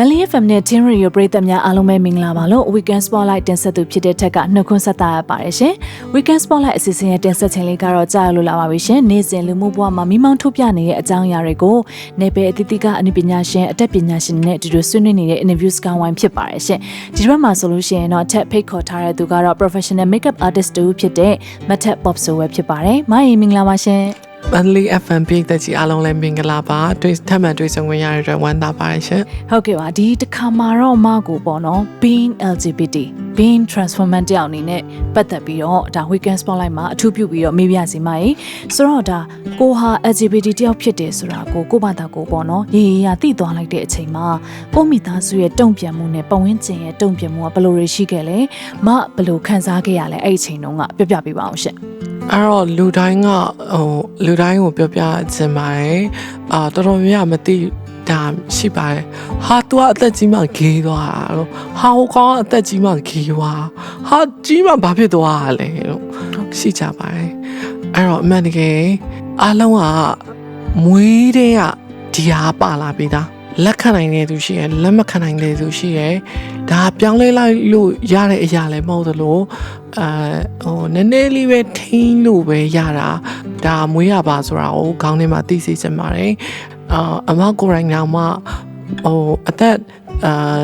Melly FM နဲ့ Tin Radio ပရိသတ်များအားလုံးပဲမင်္ဂလာပါလို့ Weekend Spotlight တင်ဆက်သူဖြစ်တဲ့ထက်ကနှုတ်ခွန်းဆက်တာရပါတယ်ရှင်။ Weekend Spotlight အစီအစဉ်ရဲ့တင်ဆက်ခြင်းလေးကတော့ကြားရလို့လာပါပြီရှင်။နေ့စဉ်လူမှုဘဝမှာမိမောင်းထုတ်ပြနေတဲ့အကြောင်းအရာတွေကိုနေပယ်အသီးသီးကအနုပညာရှင်အတတ်ပညာရှင်တွေနဲ့အတူတူဆွေးနွေးနေတဲ့ interview စကားဝိုင်းဖြစ်ပါတယ်ရှင်။ဒီဘက်မှာဆိုလို့ရှိရင်တော့ Ted ဖိတ်ခေါ်ထားတဲ့သူကတော့ professional makeup artist တူဖြစ်တဲ့ Matt Pop ဆိုဝဲဖြစ်ပါတယ်။မဟီမင်္ဂလာပါရှင်။ Monthly FM ပြည်သက်ကြီးအားလုံးလည်းမင်္ဂလာပါတွေ့ထပ်မံတွေ့ဆုံခွင့်ရတဲ့အတွက်ဝမ်းသာပါတယ်ရှင်ဟုတ်ကဲ့ပါဒီတစ်ခါမှာတော့မကိုပေါ့နော် being LGBT being transformer တယောက်အနေနဲ့ပတ်သက်ပြီးတော့ဒါ weekend spotlight မှာအထူးပြုပြီးတော့မေးပြစီမကြီးဆိုတော့ဒါကိုဟာ LGBT တယောက်ဖြစ်တယ်ဆိုတာကိုကိုဘာသာကိုပေါ့နော်ရေရေရသိသွားလိုက်တဲ့အချိန်မှာကိုမိသားစုရဲ့တုံ့ပြန်မှုနဲ့ပတ်ဝန်းကျင်ရဲ့တုံ့ပြန်မှုကဘယ်လိုတွေရှိခဲ့လဲမဘယ်လိုခံစားခဲ့ရလဲအဲ့ဒီအချိန်တုန်းကပြပြပေးပါအောင်ရှင့် အဲ့တော့လူတိုင်းကဟိုလူတိုင်းကိုပြောပြခြင်းပါတယ်အာတော်တော်များများမသိဒါရှိပါတယ်ဟာ तू ကအသက်ကြီးမှဂေးသွားတာလို့ဟာဟိုကောင်ကအသက်ကြီးမှဂေးသွားဟာကြီးမှဘာဖြစ်သွားတာလဲလို့ရှိကြပါတယ်အဲ့တော့အမှန်တကယ်အားလုံးကမွေးတဲ့ကဒီဟာပါလာပြီးသား လက်ခံနိုင်တဲ့သူရှိရယ်လက်မခံနိုင်တဲ့သူရှိရယ်ဒါပြောင်းလဲလိုက်လို့ရတဲ့အရာလည်းမဟုတ်သလိုအဲဟိုနည်းနည်းလေးပဲထိန်းလို့ပဲရတာဒါမွေးရပါဆိုတာကိုခေါင်းထဲမှာသိစေချင်ပါတယ်အာအမကိုယ်တိုင်တော့မှဟိုအသက်အာ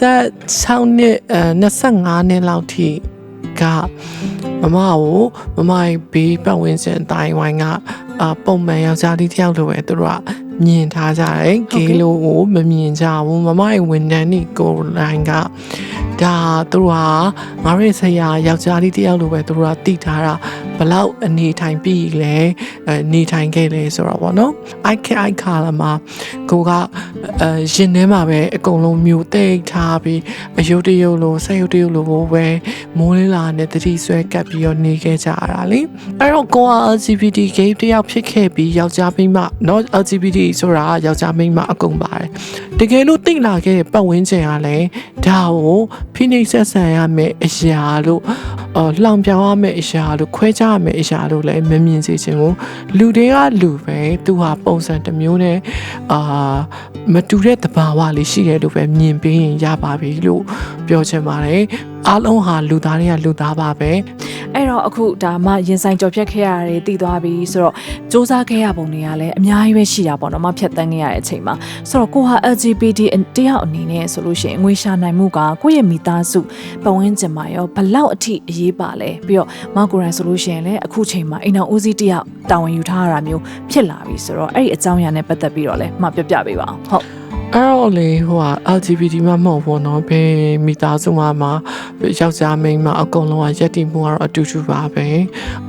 26နှစ်အဲ25နှစ်လောက်ထိကမမကိုမမရဲ့ဘေးပတ်ဝန်းကျင်အတိုင်းဝိုင်းကအာပုံမှန်ယောက်ျားလေးတစ်ယောက်လိုပဲသူတို့က မြင်ထားကြတယ်ဂေးလို့ကိုမမြင်ကြဘူးမမရဲ့ဝန်ထမ်းนี่ကိုယ်တိုင်ကဒါသူတို့ဟာငါတို့ရဲ့ဆရာယောက်ျားလေးတစ်ယောက်လိုပဲသူတို့ကတည်ထားတာဘလောက်အနေထိုင်ပြီးလဲအဲ နေထိုင်ခဲ့လဲဆိုတော့ဗောနော် I can I ခါလာမှာကိုကအဲရင်ထဲမှာပဲအကုန်လုံးမျိုးသိမ်းထားပြီးအယုတ်တယုတ်လိုဆက်ယုတ်တယုတ်လိုပဲမိုးလေးလာနဲ့တတိဆွဲကပ်ပြီးတော့နေခဲ့ကြရတာလေအဲ့တော့ကိုက LGBT gay တယောက်ဖြစ်ခဲ့ပြီးယောက်ျားမိန်းမเนาะ LGBT ဆိုတာယောက်ျားမိန်းမအကုန်ပါတယ်တကယ်လို့တိတ်လာခဲ့တဲ့ပတ်ဝန်းကျင်ကလည်း ဒါကိုဖိနှိပ်ဆက်ဆံရမယ့်အရာလို့အော်လှောင်ပြောင်ရမယ့်အရာလို့ခွဲခြားရမယ့်အရာလို့လည်းမမြင်စေချင်ဘူးလူတွေကလူပဲသူဟာပုံစံတစ်မျိုးနဲ့အာမတူတဲ့သဘာဝလေးရှိတယ်လို့ပဲမြင်ပြီးရင်ရပါပြီလို့ပြောချင်ပါတယ် အားလုံးဟာလူသားတွေကလူသားပါပဲ အဲ့တော့အခုဒါမှရင်ဆိုင်ကြော်ဖြတ်ခဲ့ရတယ်တည်သွားပြီဆိုတော့စူးစမ်းခဲ့ရပုံတွေကလည်းအများကြီးပဲရှိတာပေါ့နော်မဖြတ်တန်းခဲ့ရတဲ့အချိန်မှာဆိုတော့ကိုဟာ LGBT တယောက်အနေနဲ့ဆိုလို့ရှိရင်ငွေရှာနိုင်မှုကကိုယ့်ရဲ့မိသားစုပတ်ဝန်းကျင်မှာရောဘလောက်အထိအရေးပါလဲပြီးတော့မကိုရိုင်းဆိုလို့ရှိရင်လည်းအခုချိန်မှာအိမ်တော်ဦးစီးတယောက်တာဝန်ယူထားရတာမျိုးဖြစ်လာပြီဆိုတော့အဲ့ဒီအကြောင်းအရာနဲ့ပတ်သက်ပြီးတော့လည်းမပြပြပေးပါအောင်ဟုတ် အဲ့တော့လေဟိုဟာ LGBT မှမဟုတ်ဘူးเนาะဘယ်မိသားစုမှမှာ ယောက်ျားမိန်းမအကုန်လုံးကရက်တီမှုကတော့အတူတူပါပဲ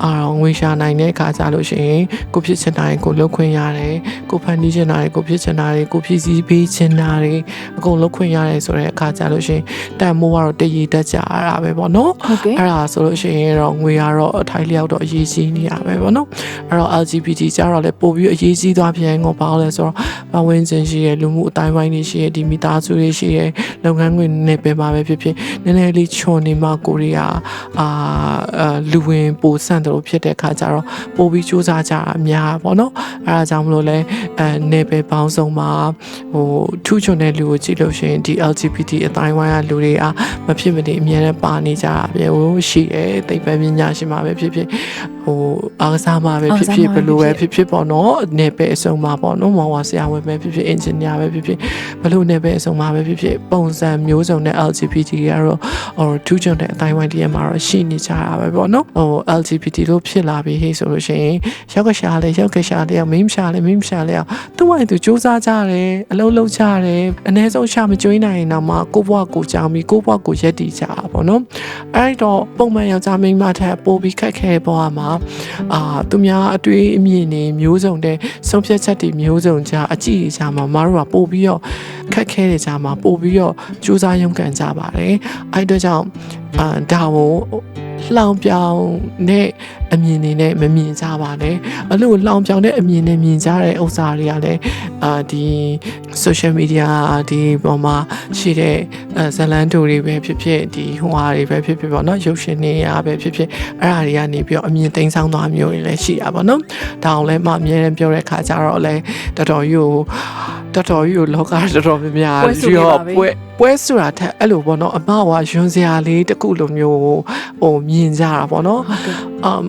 အာတော့ငွေရှာနိုင်တဲ့အခါကြလို့ရှိရင်ကိုဖြစ်ချင်တာတွေကိုလုပ်ခွင့်ရတယ်ကိုဖန်တီးချင်တာတွေကိုဖြစ်ချင်တာတွေကိုဖြစ်စည်းပေးချင်တာတွေအကုန်လုပ်ခွင့်ရတယ်ဆိုတဲ့အခါကြလို့ရှိရင်တန်မိုးကတော့တည်ရည်တက်ကြရတာပဲပေါ့နော်ဟုတ်ကဲ့အဲ့ဒါဆိုလို့ရှိရင်တော့ငွေကတော့အထိုင်လျောက်တော့အရေးကြီးနေရပဲပေါ့နော်အဲ့တော့ LGBT ကြတော့လေပို့ပြီးအရေးကြီးသွားပြန်ကိုဘာလို့လဲဆိုတော့ပတ်ဝန်းကျင်ရှိရဲ့လူမှုအတိုင်းဝိုင်းတွေရှိရဲ့ဒီမိသားစုတွေရှိရဲ့လုပ်ငန်းခွင်နဲ့ပဲမှာပဲဖြစ်ဖြစ်နည်းနည်းလေးချွန်နေမှကိုရီးယားအာအာလူဝင်ပိုဆန့်တယ်လို့ဖြစ်တဲ့ခါကျတော့ပို့ပြီးစူးစမ်းကြတာအများပေါ့နော်အဲ့ဒါကြောင့်မလို့လဲအဲနေပဲပေါင်းစုံမှာဟိုထူးချွန်တဲ့လူကိုကြည့်လို့ရှိရင်ဒီ LGBT အတိုင်းဝိုင်းကလူတွေအားမဖြစ်မနေအများနဲ့ပါနေကြတာပဲဟိုရှိတယ်သိပ္ပံပညာရှင်မှာပဲဖြစ်ဖြစ်ဟိုအားကစားမှာပဲဖြစ်ဖြစ်ဘယ်လိုပဲဖြစ်ဖြစ်ပေါ့နော်နေပဲအစုံမှာပေါ့နော်မောင်ဝါဆရာဝန်ပဲဖြစ်ဖြစ် engineer ပဲဖြစ်ဖြစ်ဘယ်လိုနေပဲအစုံမှာပဲဖြစ်ဖြစ်ပုံစံမျိုးစုံနဲ့ LGBT ကတော့ဟိုထူးချွန်တဲ့အတိုင်းဝိုင်းတည်းမှာတော့ရှိနေကြတာပဲပေါ့နော်ဟို LGBT လို့ဖြစ်လာပြီဟေးဆိုလို့ရှိရင်ရောက်ကရှာလဲရောက်ကရှာလဲမင်းရှာလဲမင်းရှာလဲသူ့ဝိုင်းသူစူးစမ်းကြတယ်အလုံးလုံးကြတယ်အ ਨੇ ဆုံးရှာမကျွေးနိုင်ရင်တော့မှကိုဘွားကိုကြောင်ပြီးကိုဘွားကိုရက်တီကြတာပေါ့နော်အဲ့တော့ပုံမှန်ယောက်ျားမိန်းမထက်ပိုပြီးခက်ခဲဘွားမှာအာသူများအတွေ့အမြင်တွေမျိုးစုံတဲ့ဆုံးဖြတ်ချက်တွေမျိုးစုံကြအကြည့်ကြမှာမတို့ကပို့ပြီးတော့ခက်ခဲတဲ့ကြမှာပို့ပြီးတော့စူးစမ်းရုန်းကန်ကြပါတယ်အဲ့အတွက်ကြောင့် အာဒါကိုလှောင်ပြောင်နဲ့အမြင်တွေနဲ့မမြင်ကြပါနဲ့အဲ့လိုလောင်ပြောင်တဲ့အမြင်နဲ့မြင်ကြတဲ့ဥစ္စာတွေကလည်းအာဒီ social media ဒီပေါ်မှာရှိတဲ့အဲဇလန်တူတွေပဲဖြစ်ဖြစ်ဒီဟိုဟာတွေပဲဖြစ်ဖြစ်ပေါ့နော်ရုပ်ရှင်တွေရာပဲဖြစ်ဖြစ်အဲ့ဒါတွေကနေပြီးတော့အမြင်သိမ်းဆောင်သွားမျိုးတွေလည်းရှိတာပေါ့နော်ဒါအောင်လည်းမအမြဲတမ်းပြောတဲ့ခါကျတော့လည်းတော်တော်ကြီးကို တော်တော်ကြီးကိုလောကတော်တော်များများပွဲစုနေပါပြီပွဲပွဲဆိုတာထက်အဲ့လိုပေါ့နော်အမကယွန်းစရာလေးတစ်ခုလိုမျိုးဟိုမြင်ကြတာပေါ့နော်ဟုတ်ကဲ့အမ်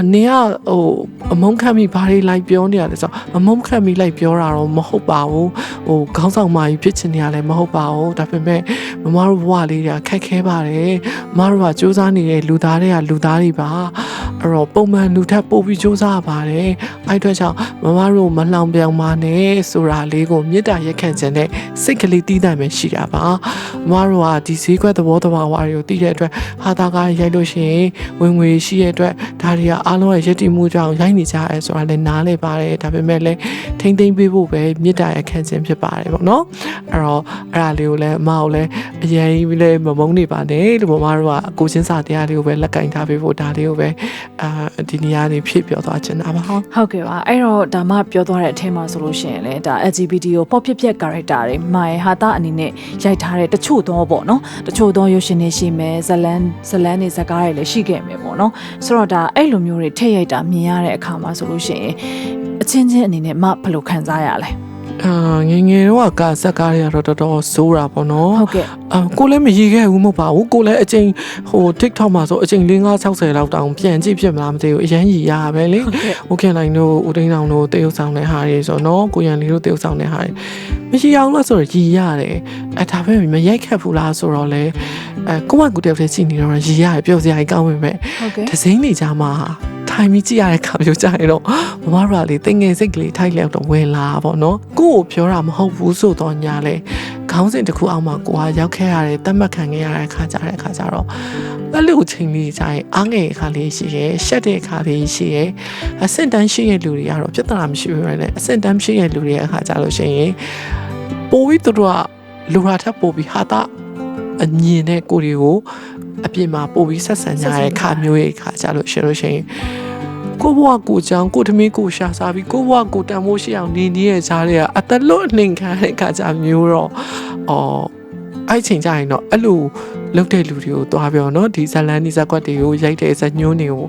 အနင်ကဟိုအမုန်းခံမိဘာတွေလိုက်ပြောနေရလဲဆိုတော့အမုန်းခံမိလိုက်ပြောတာတော့မဟုတ်ပါဘူးဟိုခေါင်းဆောင်မကြီးဖြစ်ချင်နေရလဲမဟုတ်ပါဘူးဒါပေမဲ့မမတို့ဘဝလေးတွေကခက်ခဲပါတယ်မမတို့ကစူးစမ်းနေတဲ့လူသားတွေကလူသားတွေပါအဲ့တော့ပုံမှန်လူထက်ပိုပြီးစူးစမ်းရပါတယ်အဲ့အတွက်ကြောင့်မမတို့မလောင်ပြောင်ပါနဲ့ဆိုတာလေးကိုမေတ္တာရက်ခံခြင်းနဲ့စိတ်ကလေးတီးတိုင်ပဲရှိတာပါမမတို့ကဒီဈေးကွက်သဘောတဘာဝတွေကိုတီးတဲ့အတွက်ဟာတာကားရိုက်လို့ရှိရင်ဝင်ငွေရှိတဲ့အတွက်ဒါတွေကအားလုံးရဲ့ရည်တည်မှုကြောင့်ရိုက်နေကြရဲဆိုတာလည်းနားလည်ပါတယ်ဒါပေမဲ့လည်းထိမ့်သိမ့်ပေးဖို့ပဲမေတ္တာရခံခြင်းဖြစ်ပါတယ်ပေါ့နော်အဲ့တော့အဲ့ဒါလေးကိုလည်းအမကိုလည်းအရင်ကြီးလည်းမမုန်းနေပါနဲ့လို့မမတို့ကကိုချင်းစာတရားလေးကိုပဲလက်ကင်ထားပေးဖို့ဒါလေးကိုပဲအာဒီနေရာနေဖြစ်ပြောသွားချင်တာပါဟုတ်ဟုတ်ကဲ့ပါအဲ့တော့ဒါမှပြောသွားတဲ့အထက်မှာဆိုလို့ရှိရင်လေဒါ LGBT ကို pop ဖြစ်ဖြစ် character တွေမိုင်ဟာတာအနေနဲ့ရိုက်ထားတဲ့တချို့တော့ပေါ့နော်တချို့တော့ရုပ်ရှင်တွေရှိမယ်ဇလန်ဇလန်တွေဇကားတွေလည်းရှိခဲ့မယ်ပေါ့နော်ဆိုတော့ဒါအဲ့လိုမျိုးတွေထည့်ရိုက်တာမြင်ရတဲ့အခါမှာဆိုလို့ရှိရင်အချင်းချင်းအနေနဲ့မဘယ်လိုခံစားရလဲ အာငငယ်တော့ကဇက်ကားတွေကတော့တော်တော်ဆိုးတာပေါ့နော်ဟုတ်ကဲ့အာကိုလည်းမရီခဲ့ဘူးမဟုတ်ပါဘူးကိုလည်းအချိန်ဟို TikTok မှာဆိုအချိန်50 60လောက်တောင်ပြန်ကြည့်ဖြစ်မလားမသိဘူးအရန်ရီရပဲလေဟုတ်ကဲ့နိုင်တို့ဦးသိန်းဆောင်တို့တေယုတ်ဆောင်တဲ့ဟာတွေဆိုနော်ကိုရန်လေးတို့တေယုတ်ဆောင်တဲ့ဟာတွေမရှိအောင်လားဆိုတော့ရီရတယ်အဲဒါပဲမရိုက်ခတ်ဘူးလားဆိုတော့လေအဲကိုကကူတက်တဲ့ချိန်နေတော့ရီရတယ်ပျော်စရာကြီးကောင်းပဲမဲ့ဟုတ်ကဲ့ဒစိမ့်နေကြမှာ ထိုင်ပြီးကြည့်ရတဲ့ခါမျိုးကြရင်တော့မမတို့ကလေတင်ငယ်စိတ်ကလေးထိုက်လျောက်တော့ဝင်လာပါတော့ကိုကိုပြောတာမဟုတ်ဘူးဆိုတော့ညာလေခေါင်းစဉ်တစ်ခုအောက်မှာကိုကရောက်ခဲ့ရတယ်တတ်မှတ်ခံခဲ့ရတဲ့ခါကြတဲ့ခါကြတော့အဲ့လိုချိန်လေးကြရင်အားငယ်ခါလေးရှိရဲရှက်တဲ့ခါလေးရှိရဲအဆင့်တန်းရှိရဲ့လူတွေကတော့ပြဿနာမရှိဘူးလေအဆင့်တန်းရှိရဲ့လူတွေရဲ့အခါကြလို့ရှိရင်ပိုပြီးသူတို့ကလူရာထပ်ပိုပြီးဟာတာအမြင်နဲ့ကိုတွေကို အပြင်မှာပို့ပြီးဆက်ဆံကြတဲ့ခါမျိုးရဲ့ခါကြလို့ရှိလို့ရှိရင်ကိုဘွားကိုချောင်းကိုသမီးကိုရှာစားပြီးကိုဘွားကိုတန်မိုးရှိအောင်နေနေရဲ့ဈားတွေကအတလွတ်နှင်ခံတဲ့ခါကြမျိုးတော့အော်အဲ့ချိန်ကြရင်တော့အဲ့လို လုတ်တဲ့လူတွေကိုတွားပြောเนาะဒီဇလန်ဒီဇက်ကွက်တွေကိုရိုက်တဲ့ဇညွန်းတွေကို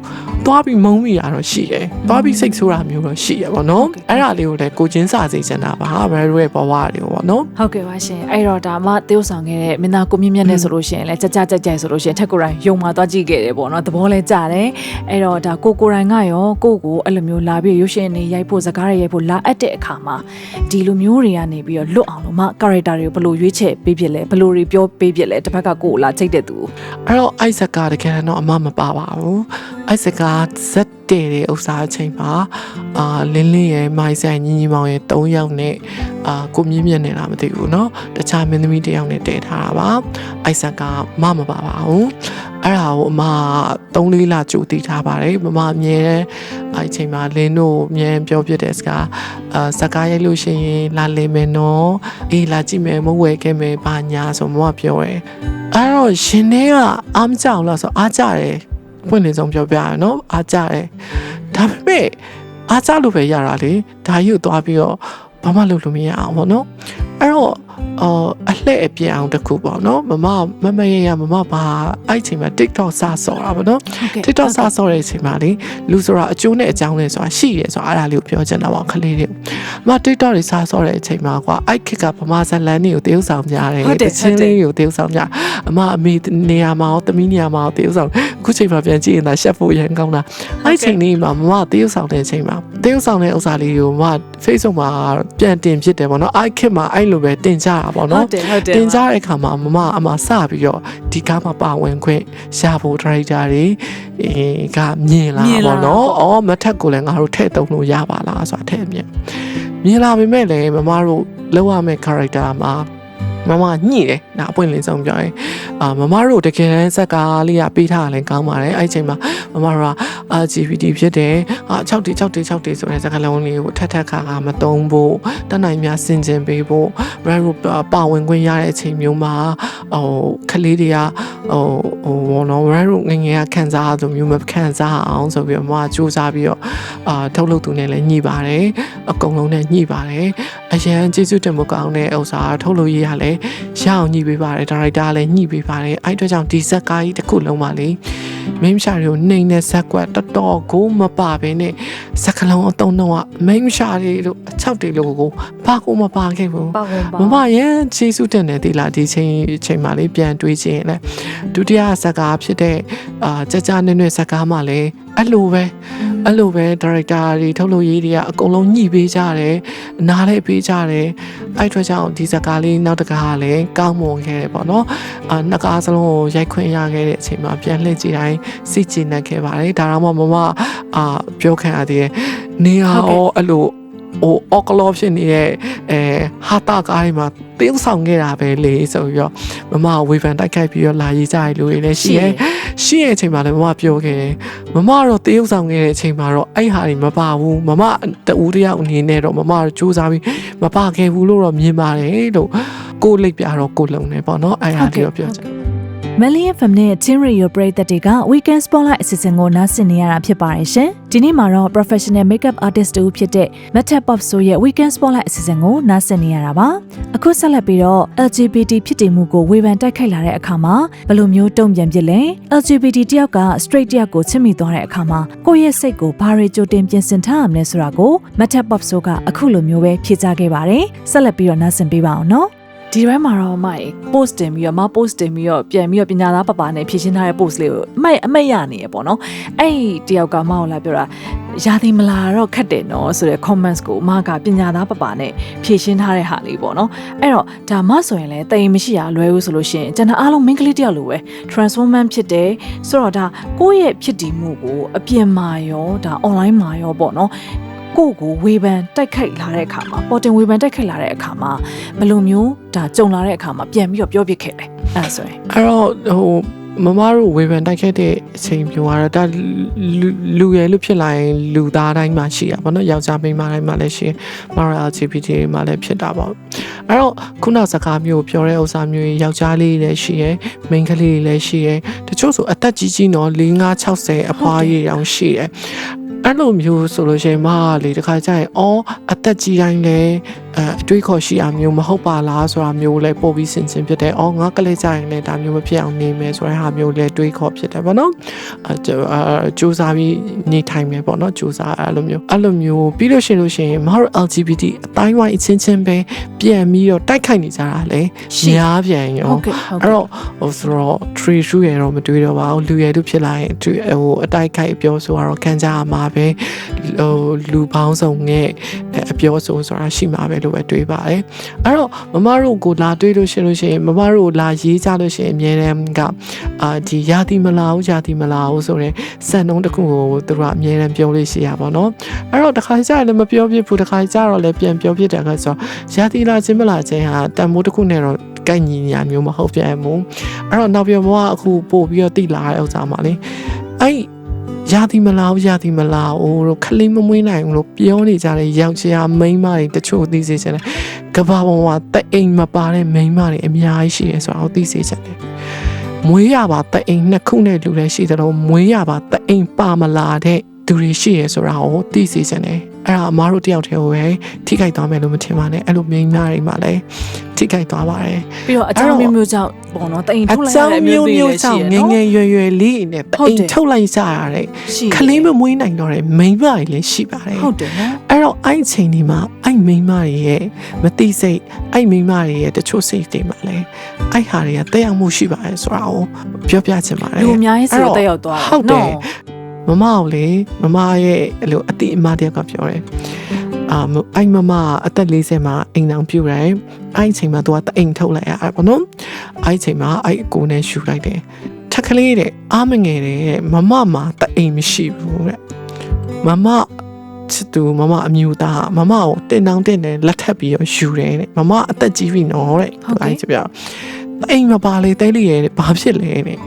တွားပြီးမုန်းမိတာတော့ရှိတယ်တွားပြီးစိတ်ဆိုးတာမျိုးတော့ရှိရပါတော့အဲ့ဒါလေးကိုလည်းကိုချင်းစာစေချင်တာပါဘယ်လိုရဲ့ဘဝတွေကိုပေါ့နော် ဟုတ်ကဲ့ပါရှင်အဲ့တော့ဒါမှတေးဥဆောင်ခဲ့တဲ့မင်းသားကိုမြင့်မြတ်နဲ့ဆိုလို့ရှိရင်လည်းကြကြကြကြဆိုလို့ရှိရင်ထက်ကိုယ်တိုင်ယုံမှာသွားကြည့်ခဲ့တယ်ပေါ့နော်သဘောလဲကြတယ်အဲ့တော့ဒါကိုကိုယ်တိုင်ကရောကိုယ့်ကိုအဲ့လိုမျိုးလာပြီးရုပ်ရှင်တွေရိုက်ဖို့ဇာတ်ကားတွေရိုက်ဖို့လာအပ်တဲ့အခါမှာဒီလိုမျိုးတွေကနေပြီးတော့လွတ်အောင်လို့မှ character တွေကိုဘယ်လိုရွေးချယ်ပေးဖြစ်လဲဘယ်လိုတွေပြောပေးဖြစ်လဲတစ်ဖက်ကကိုယ်လာ ချိတ်တဲ့သူအဲ့တော့အိုက်ဇက်ကတကယ်တော့အမမပါပါဘူးအိုက်ဇက်ကဇက် တဲ့တဲ့ဥစ္စာအချိန်မှာအာလင်းလင်းရဲ့မိုင်းဆိုင်ညီညီမောင်ရဲ့၃ယောက်နဲ့အာကိုမြင့်မြင့်နဲ့လားမသိဘူးเนาะတခြားမင်းသမီးတစ်ယောက်နဲ့တည်ထားတာပါအိုက်ဇက်ကမမပါပါဘူးအဲ့ဒါကိုအမ၃လေးလကြိုတည်ထားပါတယ်မမအမြဲတမ်းအဲ့ဒီအချိန်မှာလင်းတို့အမြဲပြောပြတဲ့စကားအာဇက်ကားရိုက်လို့ရှိရင်လာလင်မယ်နော်အေးလာကြည့်မယ်မဟုတ်ဝယ်ခဲ့မယ်ဘာညာဆိုမမပြောတယ် အဲ့တော့ရှင်တွေကအားမကြောက်လားဆိုအားကြတယ် ဖွင့်နေဆုံးပြောပြရနော်အားကြတယ်ဒါပေမဲ့အားကြလို့ပဲရတာလေဒါကြီးကိုသွားပြီးတော့ဘာမှလုပ်လို့မရအောင်ပေါ့နော်အဲ့တော့အော်အလှဲ့အပြင်းအောင်တစ်ခုပေါ့နော်မမမမရရမမဘာအဲ့ချိန်မှာ TikTok စဆော်တာပေါ့နော်ဟုတ်ကဲ့ TikTok စဆော်တဲ့အချိန်မှာလေလူဆိုတာအကျိုးနဲ့အကြောင်းနဲ့ဆိုတာရှိတယ်ဆိုတာအဲ့ဒါလေးကိုပြောချင်တာပါခလေးတွေမ TikTok တွေစဆော်တဲ့အချိန်မှာကွာအဲ့ခက်ကဗမာဇလန်တွေကိုတရုပ်ဆောင်ကြတယ်ဟုတ်တယ်တချင်းလေးတွေကိုတရုပ်ဆောင်ကြအမအမေနေရာမှာရောတမီးနေရာမှာရောတရုပ်ဆောင်အခုချိန်မှာပြန်ကြည့်ရင်ဒါရှက်ဖို့ရန်ကောင်းတာအဲ့ချိန်လေးမှာမမတရုပ်ဆောင်တဲ့အချိန်မှာတရုပ်ဆောင်တဲ့ဥစ္စာလေးကိုမမ Facebook မှာပြန်တင်ဖြစ်တယ်ပေါ့နော်အဲ့ခက်မှာအဲ့လိုပဲတင်ကြတာပေါ့ဟုနော်တ်တယ်ဟုတ်တယ်တင်ကြတဲ့အခါမှာမမအမစပြီးတော့ဒီကားမှာပါဝင်ခွင့်ရှာဖို့ဒရိုက်တာတွေအေးကမြင်လာမြင်လာပေါ့နော်။အော်မထက်ကိုလည်းငါတို့ထည့်သုံးလို့ရပါလားဆိုတာထည့်မြင်မြင်လာပေမဲ့လည်းမမတို့လောက်ရမယ့် character မှာ မမညှိတယ်ဒါအပွင့်လင်းဆုံးပြောရင်အာမမတို့တကယ်တမ်းဇက်ကားလေးကပေးထားတာလည်းကောင်းပါတယ်အဲ့ဒီအချိန်မှာမမတို့က LGBT ဖြစ်တယ်အာ6တေ6တေ6တေဆိုတဲ့စကားလုံးလေးကိုထပ်ထပ်ခါခါမသုံးဖို့တတ်နိုင်များဆင်ခြင်ပေးဖို့ red ပါဝင်ခွင့်ရတဲ့အချိန်မျိုးမှာဟိုကလေးတွေကဟိုဟိုဘောနော် red ငငယ်ကခံစားရသလိုမျိုးမခံစားအောင်ဆိုပြီးတော့မမစူးစမ်းပြီးတော့အာထုတ်လုပ်သူနဲ့လည်းညှိပါတယ်အကုန်လုံးနဲ့ညှိပါတယ်အရန်ကျေးဇူးတင်ဖို့ကောင်းတဲ့ဥစ္စာထုတ်လုပ်ရေးရလဲရအောင်ညှိပေးပါတယ်ဒါရိုက်တာလည်းညှိပေးပါတယ်အဲ့အတွက်ကြောင့်ဒီဇက်ကားကြီးတစ်ခုလုံးပါလေ မင်းရှာတွေကိုနှိမ်တဲ့ဇက်ကွက်တော်တော်ကိုမပါဘဲနဲ့ဇက်ကလုံးအတုံးတော့မင်းရှာတွေလို့အချောက်တွေလို့ကိုဘာကိုမပါခဲ့ဘူးပါဝင်ပါမမရန်ခြေဆုတင်နေသေးလားဒီချိန်ချိန်မှာလေးပြန်တွေးချင်းလဲဒုတိယဇက်ကားဖြစ်တဲ့အာကြကြနွဲ့နွဲ့ဇက်ကားမှာလည်းအဲ့လိုပဲအဲ့လိုပဲဒါရိုက်တာတွေထုတ်လုပ်ရေးတွေကအကုန်လုံးညှိပေးကြတယ်နားလဲပေးကြတယ်အဲ့အတွက်ကြောင့်ဒီဇက်ကားလေးနောက်တစ်ကားကလည်းကောင်းမွန်ခဲ့တယ်ပေါ့နော်အာနှစ်ကားစလုံးကိုရိုက်ခွင့်ရခဲ့တဲ့အချိန်မှာပြန်လှည့်ကြည့်တိုင်းစိတ်ကြည်နက်ခဲ့ပါတယ်ဒါတော့မှမမအာပြောခံရသေးတယ်နေရာရောအဲ့လိုဟိုအော်ကလောဖြစ်နေတဲ့အဲဟာတာကားတွေမှာတင်းဆောင်ခဲ့တာပဲလေဆိုပြီးတော့မမဝေဖန်တိုက်ခိုက်ပြီးတော့လာရေးကြရလူတွေလည်းရှိရဲ့ရှိရဲ့အချိန်မှာလည်းမမပြောခဲ့တယ်မမတော့တင်းဆောင်ခဲ့တဲ့အချိန်မှာတော့အဲ့ဟာတွေမပါဘူးမမတူတယောက်အနေနဲ့တော့မမစူးစမ်းပြီးမပါခဲ့ဘူးလို့တော့မြင်ပါတယ်လို့ကိုလိပ်ပြတော့ကိုလုံနေပေါ့နော်အဲ့ဟာလေးတော့ပြောချင် Melly FM နဲ့ Tin Radio ပရိသတ်တွေက Weekend Spotlight အစီအစဉ်ကိုနားဆင်နေရတာဖြစ်ပါတယ်ရှင်။ဒီနေ့မှာတော့ Professional Makeup Artist တူဖြစ်တဲ့ Meta Pop ဆိုရဲ့ Weekend Spotlight အစီအစဉ်ကိုနားဆင်နေရတာပါ။အခုဆက်လက်ပြီးတော့ LGBT ဖြစ်တည်မှုကိုဝေဖန်တိုက်ခိုက်လာတဲ့အခါမှာဘယ်လိုမျိုးတုံ့ပြန်ဖြစ်လဲ LGBT တယောက်က straight တယောက်ကိုချစ်မိသွားတဲ့အခါမှာကိုယ့်ရဲ့စိတ်ကိုဘာတွေကြိုတင်ပြင်ဆင်ထားရမလဲဆိုတာကို Meta Pop ဆိုကအခုလိုမျိုးပဲဖြေကြားခဲ့ပါတယ်။ဆက်လက်ပြီးတော့နားဆင်ပေးပါအောင်နော်။ ဒီဘက်မှာတော့မိုက် post တင်ပြီးတော့မ post တင်ပြီးတော့ပြန်ပြီးတော့ပညာသားပပနဲ့ဖြည့်ရှင်းထားတဲ့ post လေးကိုအမိုက်အမိတ်ရနေရပေါ့နော်အဲ့ဒီတယောက်ကမအောင်လာပြောတာရာသီမလာတော့ခက်တယ်နော်ဆိုတဲ့ comments ကိုအမကပညာသားပပနဲ့ဖြည့်ရှင်းထားတဲ့ဟာလေးပေါ့နော်အဲ့တော့ဒါမှဆိုရင်လည်းတိမ်မရှိရလွယ်ဘူးဆိုလို့ရှိရင်ကျွန်တော်အားလုံး main ကလေးတယောက်လိုပဲ transformer ဖြစ်တယ်ဆိုတော့ဒါကိုယ့်ရဲ့ဖြစ်တည်မှုကိုအပြင်မှာရောဒါ online မှာရောပေါ့နော် ကိုယ့်ကိုဝေဖန်တိုက်ခိုက်လာတဲ့အခါမှာပေါ်တင်ဝေဖန်တိုက်ခိုက်လာတဲ့အခါမှာဘယ်လိုမျိုးဒါကြုံလာတဲ့အခါမှာပြန်ပြီးတော့ပြောပြခဲ့တယ်အဲ့ဒါဆိုရင်အဲ့တော့ဟိုမမတို့ဝေဖန်တိုက်ခဲ့တဲ့အချိန်မျိုးကတော့ဒါလူလူရယ်လို့ဖြစ်လာရင်လူသားတိုင်းမှာရှိရပါတော့ယောက်ျားမိန်းမတိုင်းမှာလည်းရှိမရ LGBT တွေမှာလည်းဖြစ်တာပေါ့အဲ့တော့ခုနစကားမျိုးပြောတဲ့ဥစ္စာမျိုးယောက်ျားလေးတွေလည်းရှိရယ်မိန်းကလေးတွေလည်းရှိရယ်တချို့ဆိုအသက်ကြီးကြီးတော့4 5 60အဖွားကြီးတောင်ရှိရယ် အဲ့လိုမျိုးဆိုလို့ရှိရင်မလေတခါကျရင်အော်အသက်ကြီးတိုင်းလည်း အဲအတွေးခေါ်ရှိအောင်မျိုးမဟုတ်ပါလားဆိုတာမျိုးလည်းပို့ပြီးဆင်ခြင်ဖြစ်တယ်။အော်ငါကလေးကြရင်လည်းဒါမျိုးမဖြစ်အောင်နေမယ်ဆိုတဲ့ဟာမျိုးလည်းတွေးခေါ်ဖြစ်တယ်ပေါ့နော်။အဲစူးစမ်းပြီးနေထိုင်မယ်ပေါ့နော်။စူးစမ်းအဲ့လိုမျိုးအဲ့လိုမျိုးပြီးလို့ရှိရင်လို့ရှိရင်မဟုတ် LGBT အတိုင်းဝိုင်းအချင်းချင်းပဲပြန်ပြီးတော့တိုက်ခိုက်နေကြတာလေရှိများပြန်ရောဟုတ်ကဲ့ဟုတ်အဲ့ကဲ့တော့ဟိုဆိုတော့ tree shoe ရတော့မတွေးတော့ပါဘူးလူရည်တို့ဖြစ်လာရင်သူဟိုအတိုက်ခိုက်အပြောဆိုတော့ခံကြရမှာပဲဟိုလူပေါင်းစုံနဲ့အပြောဆိုဆိုတာရှိမှာပဲလို့ပဲတွေးပါတယ်အဲ့တော့မမတို့ကိုလာတွေးလို့ရှိလို့ရှိရင်မမတို့လာရေးကြလို့ရှိရင်အများတန်းကအာဒီယာတီမလာဘူးယာတီမလာဘူးဆိုတော့စံနှုန်းတစ်ခုကိုသူတို့ကအများတန်းပြောလို့ရှိရပါတော့အဲ့တော့တစ်ခါကျရင်လည်းမပြောပြဘူးတစ်ခါကျတော့လည်းပြန်ပြောပြတယ်ခါဆိုယာတီလာခြင်းမလာခြင်းဟာတန်မိုးတစ်ခုနဲ့တော့ကိုက်ညီညာမျိုးမဟုတ်ပြန်ဘူးအဲ့တော့နောက်ပြောမကအခုပို့ပြီးတော့တိလာတဲ့ဥစ္စာမှာလေအဲ့ ရာသီမလာဘူးရာသီမလာဘူးလို့ခလေးမမွေးနိုင်ဘူးလို့ပြောနေကြတဲ့ယောက်ျားမိန်းမတွေတချို့သိစေချင်တယ်ကဘာပေါ်မှာတအိမ်မပါတဲ့မိန်းမတွေအများကြီးရှိရဲဆိုတော့သိစေချင်တယ်မွေးရပါတအိမ်နှစ်ခုနဲ့လူလည်းရှိတယ်လို့မွေးရပါတအိမ်ပါမလာတဲ့သူတွေရှိရဲဆိုတာကိုသိစေချင်တယ် အဲ့ဒါအမားတို့တယောက်တည်းကိုပဲထိခိုက်သွားမယ်လို့မထင်ပါနဲ့အဲ့လိုမိန်းမတွေမှလည်းထိခိုက်သွားပါတယ်ပြီးတော့အကြောင်းမျိုးမျိုးကြောင့်ပေါ့နော်တိမ်အထုတ်လိုက်ရကြောင်းတဲ့အမျိုးမျိုးမျိုးမျိုးလည်းရှိကြောင့်ရငယ်ငယ်နော်ရွယ်ရွယ်လေးနဲ့တဟုတ်အိမ်တယ်ထုတ်လိုက်ကြရတဲ့ရှိခလေးမမွေးနိုင်တော့တဲ့မိန်းမတွေလည်းရှိပါတယ်ဟုတ်တယ်နော်အဲ့တော့အဲ့ဒီအချိန်ဒီမှာအဲ့မိန်းမတွေရဲ့မတိစိတ်အဲ့မိန်းမတွေရဲ့တချို့စိတ်တွေမှာလည်းအဲ့ဟာတွေကတက်ရောက်မှုရှိပါတယ်ဆိုတာကိုပြောပြချင်ပါတယ်လူအများကြီးစီကိုတက်ရောက်သွားဟုတ်တယ် မမကိုလေမမရဲ့အဲ့လိုအတိအမတယောက်ကပြောတယ်အာမအဲ့မမအသက်40မှာအိမ်အောင်ပြူတယ်အဲ့ဒီအချိန်မှာသူကတအိမ်ထုတ်လိုက်ရတာပေါ့နော်အဲ့ဒီအချိန်မှာအဲ့အကိုနဲ့ရှူလိုက်တယ်ထက်ကလေးတဲ့အားမငယ်တဲ့မမမှာတအိမ်မရှိဘူးတဲ့မမချစ်သူမမအမျိုးသားမမကိုတင်တောင်တင်တယ်လက်ထပ်ပြီးတော့ယူတယ်တဲ့မမအသက်ကြီးပြီနော်တဲ့ဟုတ်ကဲ့အဲ့ဒီပြအိမ်မပါလေတဲလေးရဲ့တဲ့ဘာဖြစ်လဲတဲ့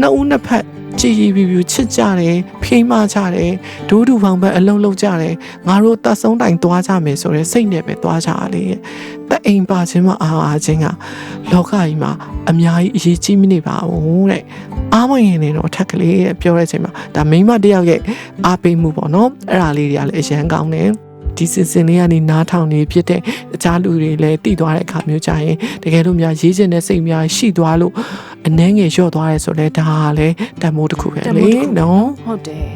နှစ်ဦးနှစ်ဖက် ကြည်ကြည်ပြူပြူချစ်ကြတယ်ဖိမကြတယ်ဒိုးဒူဖောင်ဘက်အလုံးလုံးကြတယ်ငါတို့တတ်ဆုံးတိုင်သွားကြမယ်ဆိုရဲစိတ်နဲ့ပဲသွားကြရလေတအိမ်ပါခြင်းမအားအားခြင်းကလောကကြီးမှာအများကြီးအရေးကြီးမနေပါဘူးတဲ့အားမရင်နေတော့ထက်ကလေးတဲ့ပြောတဲ့အချိန်မှာဒါမိမတစ်ယောက်ရဲ့အားပေးမှုပေါ့နော်အဲ့ဒါလေးတွေကလည်းအရန်ကောင်းတယ် ဒီစင်စင်လေးကနေနားထောင်နေဖြစ်တဲ့တခြားလူတွေလည်းတည်သွားတဲ့အခါမျိုးကြရင်တကယ်လို့များရေးချင်တဲ့စိတ်များရှိသွားလို့အနှဲငယ်လျော့သွားရဲဆိုလဲဒါကလည်းတန်မိုးတစ်ခုပဲတန်ဖိုးလေတစ်ခုနော်ဟုတ်တယ်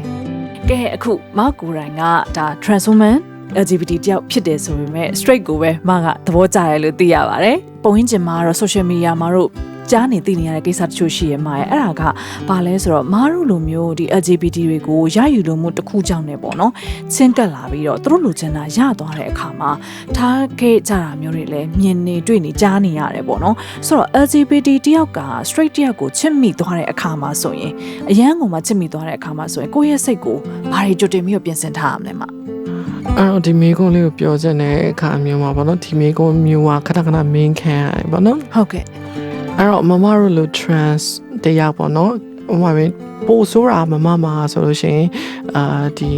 ကဲအခုမကိုရိုင်းကဒါ transwoman LGBT တယောက်ဖြစ်တယ်ဆိုပေမဲ့ straight ကိုပဲမကသဘောကျတယ်လို့သိရပါတယ်ပုံရင်းကျင်မှာတော့ social media မှာတော့ ကြားနေသိနေရတဲ့ကိစ္စတချို့ရှိရမှာရဲ့အဲ့ဒါကဘာလဲဆိုတော့မားတို့လိုမျိုးဒီ LGBT တွေကိုရယူလို့မှုတစ်ခုကြောင့်နေပေါ့နော်ချင်းကပ်လာပြီးတော့သူတို့လူချင်တာရသွားတဲ့အခါမှာထားခဲ့ကြတာမျိုးတွေလည်းမြင်နေတွေ့နေကြားနေရတယ်ပေါ့နော်ဆိုတော့ LGBT တယောက်က straight တယောက်ကိုချစ်မိသွားတဲ့အခါမှာဆိုရင်အရန်ကုန်မှာချစ်မိသွားတဲ့အခါမှာဆိုရင်ကိုယ့်ရဲ့စိတ်ကိုဘာတွေကြိုတင်ပြီးတော့ပြင်ဆင်ထားရမလဲမအဲ့တော့ဒီမေကွန်းလေးကိုပြောချင်တဲ့အခါမျိုးမှာပေါ့နော်ဒီမေကွန်းမျိုးကခဏခဏ main ခံရတယ်ပေါ့နော်ဟုတ်ကဲ့ အဲ့တော့မမတို့လို trans တရားပေါ့နော်ဟိုမှာပဲပို့ဆိုးတာမမမှာဆိုလို့ရှိရင်အာဒီ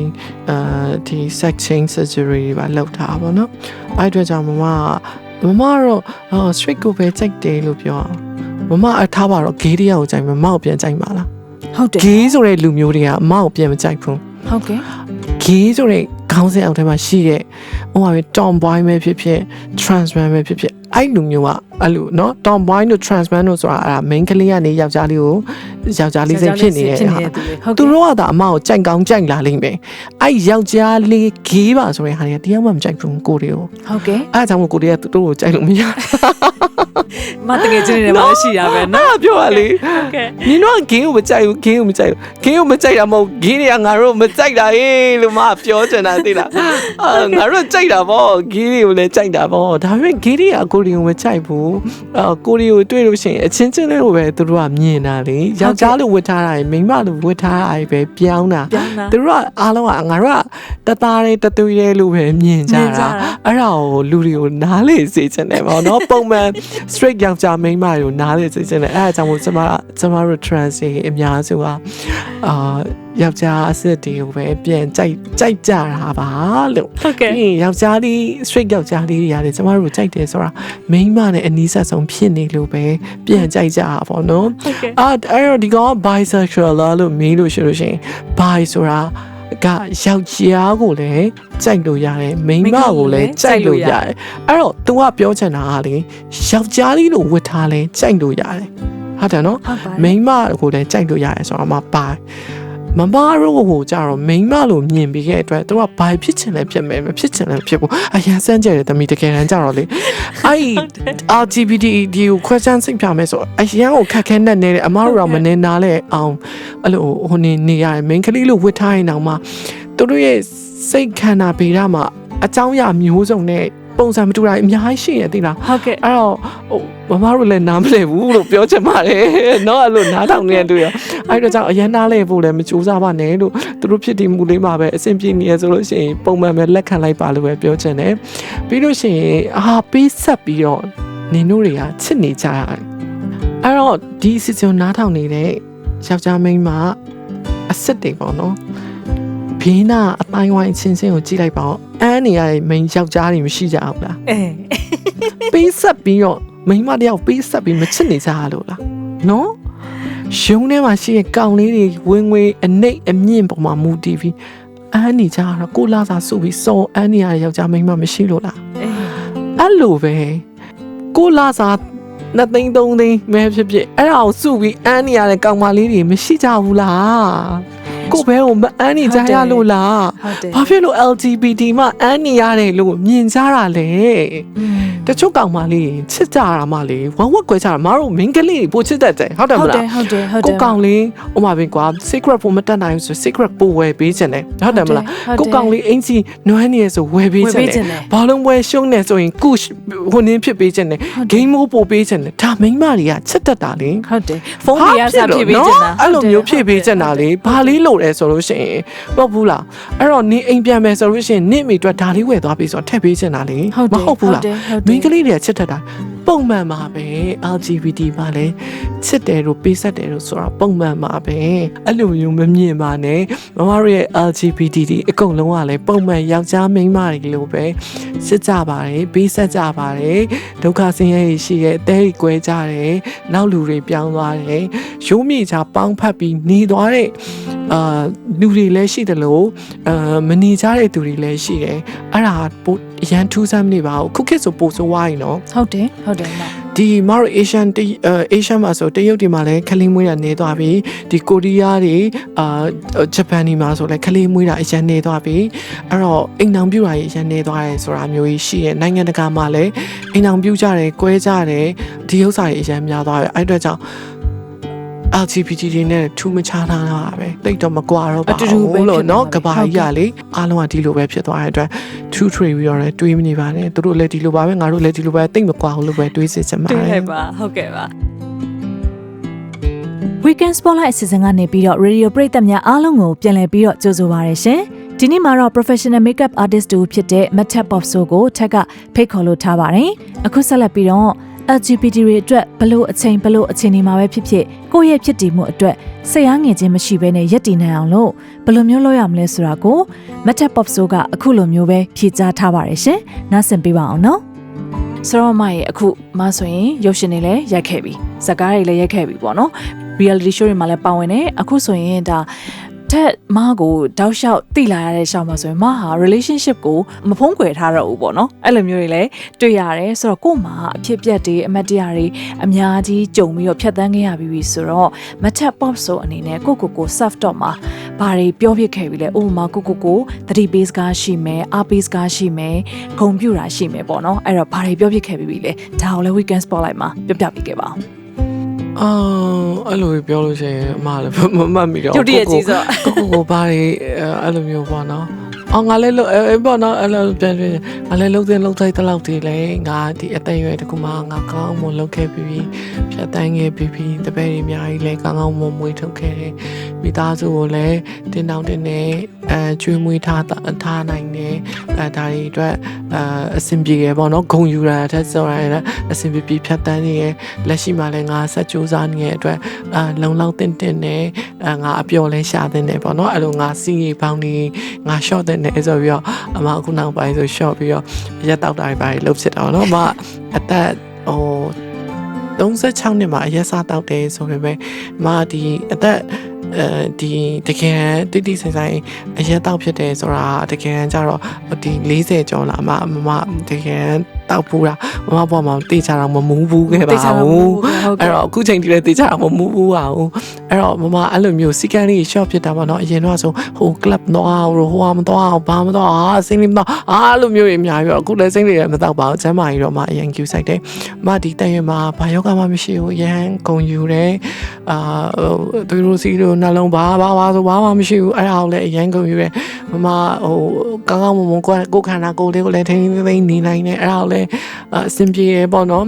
အာဒီ sex change surgery တွေပါလုပ်တာပေါ့နော်အဲ့အတွက်ကြောင့်မမကမမတော့အော် straight ကိုပဲကြိုက်တယ်လို့ပြောမမအထားပါတော့ gay တရားကိုကြိုက်မမကိုပြန်ကြိုက်ပါလားဟုတ်တယ် gay ဆိုတဲ့လူမျိုးတွေကအမကိုပြန်မကြိုက်ဘူးဟုတ်ကဲ့ gay ဆိုတဲ့ခေါင်းစဉ်အောက်ထဲမှာရှိတဲ့ဟိုပါပဲ tomboy ပဲဖြစ်ဖြစ် trans man ပဲဖြစ်ဖြစ်အဲ့လူမျိုးကအဲ့လိုเนาะ tomboy တို့ trans man တို့ဆိုတာအဲ့ဒါ main ကလေးကနေယောက်ျားလေးကိုယောက်ျားလေးစိတ်ဖြစ်နေတဲ့ ဖြစ် ဟာ နေတဲ့သူတွေဟုတ် သူ ကဲ့ တို့ကသာအမကိုကြိုက်ကောင်းကြိုက်လာလိမ့်မယ်အဲ့ယောက်ျားလေး gay ပါဆိုတဲ့ဟာတွေကတရားမှမကြိုက်ဘူးကိုတွေကို ဟုတ်ကဲ့ အဲ့ဒါကြောင့်မို့ကိုတွေကသူတို့ကိုကြိုက်လို့မရ မတကယ်ချင်းနေတယ်မှာရှိရပဲ နော် နော် အဲ့ဒါပြောရလေ ဟုတ်ကဲ့ နင်တို့က gay ကိုမကြိုက်ဘူး gay ကိုမကြိုက်ဘူး gay ကိုမကြိုက်တာမဟုတ် gay တွေကငါတို့မကြိုက်တာဟေးလို့မပြောချင်တာသိလားအာငါတို့ကြိုက်တာပေါ့ gay တွေကိုလည်းကြိုက်တာပေါ့ဒါပေမဲ့ gay တွေကကိုတွေကိုမကြိုက်ဘူး းအာကိုတွေကိုတွေ့လို့ရှိရင်အချင်းချင်းလေးလိုပဲသူတို့ကမြင်တာလေယောက်ျားလိုဝတ်ထားတာရယ်မိန်းမလိုဝတ်ထားတာရယ်ပဲပြောင်းတာပြောင်းတာသူတို့ကအားလုံးကငါတို့ကတသားလေးတသွေးလေးလို့ပဲမြင်ကြမြင်ကြတာတာအဲ့ဒါကိုလူတွေကိုနားလေစေချင်တယ်ပေါ့နော်ပုံမှန် straight ယောက်ျားမိန်းမတွေကိုနားလေစေချင်တယ်အဲ့ဒါကြောင့်မို့ကျွန်မကျွန်မတို့ trans တွေအများစုကအာ ယောက်ျားအစ်စ်တွေကိုပဲပြန်ကြိုက်ကြိုက်ကြတာပါလို့ဟုတ်ကဲ့ပြီးရင်ယောက်ျားလေး straight ယောက်ျားလေးတွေရတယ်ကျွန်မတို့ကြိုက်တယ်ဆိုတာမိန်းမနဲ့အနီးဆက်ဆုံးဖြစ်နေလို့ပဲပြန်ကြိုက်ကြတာပေါ့နော်ဟုတ်ကဲ့အာအဲ့တော့ဒီကောင်က bisexual လားလို့မေးလို့ရှိလို့ရှိရင် bi ဆိုတာကယောက်ျားကိုလည်းကြိုက်လို့ရတယ်မိန်းမကိုလည်းကြိုက်လို့ရတယ်အဲ့တော့ तू ကပြောချင်တာကလေယောက်ျားလေးလို့ဝတ်ထားလဲကြိုက်လို့ရတယ်ဟုတ်တယ်နော်ဟုတ်ပါမိန်းမကိုလည်းကြိုက်လို့ရတယ်ဆိုတော့မှ bi မမတို့ကိုကြတော့မိန်းမလို့မြင်ပြီးခဲ့အတွက်သူကဘာဖြစ်ချင်လဲဖြစ်မယ်မဖြစ်ချင်လဲမဖြစ်ဘူးအရန်စမ်းကြတယ်တမီတကယ်တမ်းကြတော့လေအဲ့ LGBT ဒီကို question စိတ်ပြမယ်ဆိုအရန်ကိုခက်ခဲနဲ့နေတယ်အမတို့တော့မနေနာလဲအောင်အဲ့လိုဟိုနေနေရတယ် main ကလေးလို့ဝတ်ထားရင်တောင်မှသူတို့ရဲ့စိတ်ခန္ဓာဗေဒမှာအကြောင်းအရာမျိုးစုံနဲ့ပုံစံမတူတာအများကြီးရှိရသေးလား ဟုတ်ကဲ့ အဲ့တော့ဟိုမမတို့လည်းနားမလည်ဘူးလို့ပြောချင်ပါတယ်เนาะအဲ့လိုနားထောင်နေတဲ့တွေ့ရ အဲ့တော့ကြောင့်အရန်နားလဲဖို့လည်းမကြိုးစားပါနဲ့လို့သူတို့ဖြစ်တည်မှုလေးမှာပဲအဆင်ပြေနေရဆိုလို့ရှိရင်ပုံမှန်ပဲလက်ခံလိုက်ပါလို့ပဲပြောချင်တယ်ပြီးလို့ရှိရင်အာပေးဆက်ပြီးတော့နင်တို့တွေကချစ်နေကြရတယ်အဲ့တော့ဒီစီစဉ်နားထောင်နေတဲ့ယောက်ျားမိန်းမအစ်စ်တွေပေါ့နော်ဘေးနာအတိုင်းဝိုင်းအချင်းချင်းကိုကြည့်လိုက်ပါဦးအန်းနေရတဲ့မိန်းယောက်ျားတွေမရှိကြဘူးလားအဲပေးဆက်ပြီးတော့မိန်းမတယောက်ပေးဆက်ပြီးမချစ်နေကြရလို့လားနော် ရှုံးထဲမှာရှိတဲ့ကောင်လေးတွေဝင်ငွေအနှိတ်အမြင့်ပေါ်မှာမူတည်ပြီးအန်းနေကြရတော့ကိုလာစာစုပြီးစောအန်းနေရတဲ့ယောက်ျားမိန်းမမရှိလို့လားအဲအဲ့လိုပဲကိုလာစာနှစ်သိန်းသုံးသိန်းမဲဖြစ်ဖြစ်အဲ့ဒါကိုစုပြီးအန်းနေရတဲ့ကောင်မလေးတွေမရှိကြဘူးလား ကိုဘဲကိုမအန်းနေကြရလို့လားဟုတ်တယ်ဘာဖြစ်လို့ LGBT မှအန်းနေရတယ်လို့မြင်ကြတာလဲอืมတချို့ကောင်မလေးချစ်ကြတာမှလေဝမ်းဝက်ကွဲကြတာမတို့မင်းကလေးတွေပိုချစ်တတ်တယ်ဟုတ်တယ်မဟုတ်တလားယ်ဟုတ်တယ်ဟုတ်တယ်ကိုကောင်လေးဥမာပင်ကွာ secret ပိုမတက်နိုင်ဘူးဆို secret ပိုဝယ်ပေးခြင်းတယ်ဟုတ်တယ်မလားဟုတ်တယ်ကိုကောင်လေးအင်ကြီးနွမ်းနေရဆိုဝယ်ပေးခြင်းဝယ်ပေးခြင်းတယ်တယ်ဘာလုံးပွဲရှုံးနေဆိုရင်ကုဟိုနင်းဖြစ်ပေးခြင်းတယ်ဟုတ်တယ် game မိုးပို့ပေးခြင်းတယ်ဒါမိန်းမတွေကချစ်တတ်တာလေဟုတ်တယ်ဖုန်းတွေကစဖြည့်ပေးချင်တာအဲ့လိုမျိုးဖြည့်ပေးချင်တာလေဘာလေးလို့လဲဆိုလို့ရှိရင်မဟုတ်ဘူးလားအဲ့တော့နင်းအိမ်ပြန်မယ်ဆိုလို့ရှိရင်နင့်မိအတွက်ဒါလေးဝယ်သွားပြီဆိုတော့ထည့်ပေးချင်တာလေဟုတ်တယ်မဟုတ်ဘူးလားဟုတ်တယ်ဟုတ်တယ်မိန်းကလေးတွေကချစ်တတ်တာ ပုံမှန်ပါပဲ LGBT ပါလဲချစ်တယ်လို့ပေးဆက်တယ်လို့ဆိုတာပုံမှန်ပါပဲအဲ့လိုမျိုးမမြင်ပါနဲ့မမတို့ရဲ့ LGBT ဒီအကုန်လုံးကလည်းပုံမှန်ယောက်ျားမိန်းမတွေလို့ပဲစစ်ကြပါတယ်ပေးဆက်ကြပါတယ်ဒုက္ခဆင်းရဲတွေရှိရဲ့အသေးကြီးကွဲကြတယ်နောက်လူတွေပြောင်းသွားတယ်ရိုးမြေချပေါင်းဖက်ပြီးနေသွားတဲ့အာလူတွေလည်းရှိတယ်လို့အာမနေကြတဲ့သူတွေလည်းရှိတယ်အဲ့ဒါပိုအရန်ထူးဆန်းနေပါဘူးခုခေတ်ဆိုပိုဆိုးဝါးရင်နော်ဟုတ်တယ်ဟုတ်တယ်မဒီမတို့ Asian တအဲ Asian မှာဆိုတရုတ်တွေမှာလည်းခလေးမွေးတာနေသွားပြီဒီကိုရီးယားတွေအာဂျပန်တွေမှာဆိုလည်းခလေးမွေးတာအရင်နေသွားပြီအဲ့တော့အိမ်အောင်ပြူတာကြီးအရင်နေသွားတယ်ဆိုတာမျိုးကြီးရှိရဲ့နိုင်ငံတကာမှာလည်းအိမ်အောင်ပြူကြတယ်ကွဲကြတယ်ဒီဥစ္စာတွေအရင်များသွားပြီအဲ့အတွက်ကြောင့် LGBT တွေနဲ့ထူးမခြားတာပါပဲတိတ်တော့မကွာတော့ပါအတူတူပဲဘူးလို့ဖြစ်နေနော်ပါကပြီဘာကြီးကလေအားလုံးကဒီလိုပဲဖြစ်သွားတဲ့အတွက် true trade ပြီးတော့လည်းတွေးမနေပါနဲ့သူတို့လည်းဒီလိုပါပဲငါတို့လည်းဒီလိုပဲတိတ်မကွာဘူးလို့ပဲတွေးစစ်ချင်ပါတတွေ့ယ်လိုက်ပါဟုတ်ကဲ့ပါ Weekend Spotlight အစီအစဉ်ကနေပြီးတော့ Radio ပရိသတ်များအားလုံးကိုပြန်လည်ပြီးတော့ကြိုဆိုပါရရှင်။ဒီနေ့မှာတော့ professional makeup artist တူဖြစ်တဲ့ Matte Pop So ကိုထက်ကဖိတ်ခေါ်လို့ထားပါတယ်။အခုဆက်လက်ပြီးတော့ LGBT တွေအတွက်ဘလို့အချိန်ဘလို့အချိန်ဒီမှာပဲဖြစ်ဖြစ်ကိုယ့်ရဲ့ဖြစ်တည်မှုအတွက်စိတ်အားငယ်ခြင်းမရှိဘဲနဲ့ယက်တည်နိုင်အောင်လို့ဘယ်လိုမျိုးလုပ်ရမလဲဆိုတာကို Matte Pop So ကအခုလိုမျိုးပဲဖြေကြားထားပါတယ်ရှင်။နားဆင်ပေးပါအောင်နော်။ဆိုတော့မရဲ့အခုမဆိုရင်ရုပ်ရှင်တွေလည်းရိုက်ခဲ့ပြီဇာတ်ကားတွေလည်းရိုက်ခဲ့ပြီပေါ့နော် reality show တွေမှာလည်းပါဝင်တယ်အခုဆိုရင်ဒါ တက်မကိုတောက်လျှောက်တိလာရတဲ့ရှောင်းမှာဆိုရင်မဟာ relationship ကိုမဖုံးကွယ်ထားတော့ဘူးပေါ့နော်အဲ့လိုမျိုးတွေလည်းတွေ့ရတယ်ဆိုတော့ကို့မှာအဖြစ်အပျက်တွေအမတ်တရားတွေအများကြီးကြုံပြီးတော့ဖြတ်သန်းခဲ့ရပြီးပြီဆိုတော့မထက် pop ဆိုအနေနဲ့ကိုကိုကို self talk မှာဘာတွေပြောဖြစ်ခဲ့ပြီလဲဥပမာကိုကိုကိုသတိပေးစကားရှိမယ်အားပေးစကားရှိမယ်ဂုဏ်ပြုတာရှိမယ်ပေါ့နော်အဲ့တော့ဘာတွေပြောဖြစ်ခဲ့ပြီးပြီလဲဒါကိုလည်း weekend spotlight မှာပြပြပေးခဲ့ပါအောင် အော်အဲ့လိုပြောလို့ရှိရင်အမလည်းမမှတ်မိတော့ရုတ်တရက်ကြီးဆိုကိုကိုကိုဘာတွေအဲ့လိုမျိုးပေါ့နော်အော်ငါလည်းလို့အဲ့ပေါ့နော်အဲ့လိုပြန်ပြန်ငါလည်းလုံးတဲ့လုံးဆိုင်တလောက်တည်းလေငါဒီအသက်အရွယ်တကူမှငါကောင်းမွန်လုပ်ခဲ့ပြီးဖြတ်တန်းခဲ့ပြီးတပည့်တွေအများကြီးလည်းကောင်းကောင်းမွန်မွေးထုတ်ခဲ့တယ်မိသားစုကိုလည်းတင်းတောင်းတင်းနေ အဲကျွေးမွေးထားထားနိုင်တယ်အဲဒါတွေအတွက်အဲအဆင်ပြေရပေါ့နော်ဂုံယူရတဲ့ဆိုရတဲ့အဆင်ပြေပြေဖြတ်တန်းနေရလက်ရှိမှာလည်းငါဆက်ကြိုးစားနေတဲ့အတွက်အာလုံလောက်တင်းတင်းနေအဲငါအပျော်လဲရှာတဲ့နေပေါ့နော်အဲ့လိုငါစီးရီပေါင်းနေငါ short တဲ့နေဆိုပြီးတော့အမအခုနောက်ပိုင်းဆို short ပြီးတော့ရက်တောက်တာတွေပါလှုပ်ဖြစ်တော့နော်အမအသက်ဟို36နှစ်မှာအရက်စားတောက်တယ်ဆိုပေမဲ့အမဒီအသက် အဲဒီတကယ်တိတိဆိုင်ဆိုင်အရက်တောက်ဖြစ်တယ်ဆိုတာတကယ်ကြတော့ဒီ40ကျော်လာအမအမတကယ်တောက်ဘူးတာမမပေါ်မှာတေချာတော့မမူးဘူးခဲ့ပါတေချာတော့မဘူးဟုတ်ကဲ့အဲ့တော့အခုချိန်ထိလည်းတေချာတော့မမူးဘူးပါဘူးအဲ့တော့မမအဲ့လိုမျိုးစီကန်းလေး short ဖြစ်တာပေါ့နော်အရင်တော့ဆိုဟို club တော့ဟိုဟိုမတော့ဘာမတော့အာစိမ့်လေးမတော့အာအဲ့လိုမျိုးတွေအများကြီးတော့အခုလည်းစိမ့်လေးလည်းမတော့ပါဘူးကျမ်းမာကြီးတော့မအရင် Q ဆိုင်တယ်မဒီတန်ရွယ်မှာဘာယောဂမှမရှိဘူးအရန်ဂုံယူတယ်အာသူတို့စီတို့နှလုံးဘာဘာဘာဆိုဘာမှမရှိဘူးအဲ့ဒါကိုလည်းအရန်ဂုံယူတယ်မမဟိုကောင်းကောင်းမွန်မွန်ကိုကိုခန္ဓာကိုယ်လေးကိုလည်းထိန်းထိန်းသိမ်းနေနိုင်တယ်အဲ့ဒါကိုလည်းအဆင်ပြေရပေါ့နော်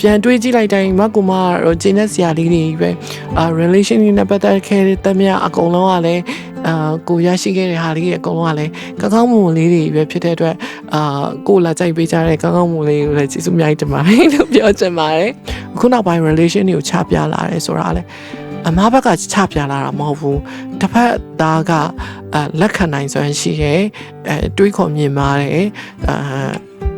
ပြန်တွေးကြည့်လိုက်တိုင်းမကူမတော့ဂျင်းနဲ့ဆရာလေးတွေပဲအာ relation နဲ့ပတ်သက်ခဲ့တဲ့တမယအကုန်လုံးကလည်းအာကိုရရှိခဲ့တဲ့ဟာလေးတွေအကုန်လုံးကလည်းကောင်းကောင်းမွန်မွန်လေးတွေပဲဖြစ်တဲ့အတွက်အာကိုလာကြိုက်ပေးကြတဲ့ကောင်းကောင်းမွန်လေးကိုလည်းကျေးဇူးအများကြီးတင်ပါတယ်လို့ပြောချင်ပါတယ်အခုနောက်ပိုင်း relation တွေကိုချပြလာတယ်ဆိုတာလည်းအမဘက်ကချပြလာတာမဟုတ်ဘူးတစ်ဖက်သားကအဲလက်ခံနိုင်စွမ်းရှိရဲ့အဲတွေးခေါ်မြင်ပါတယ်အာ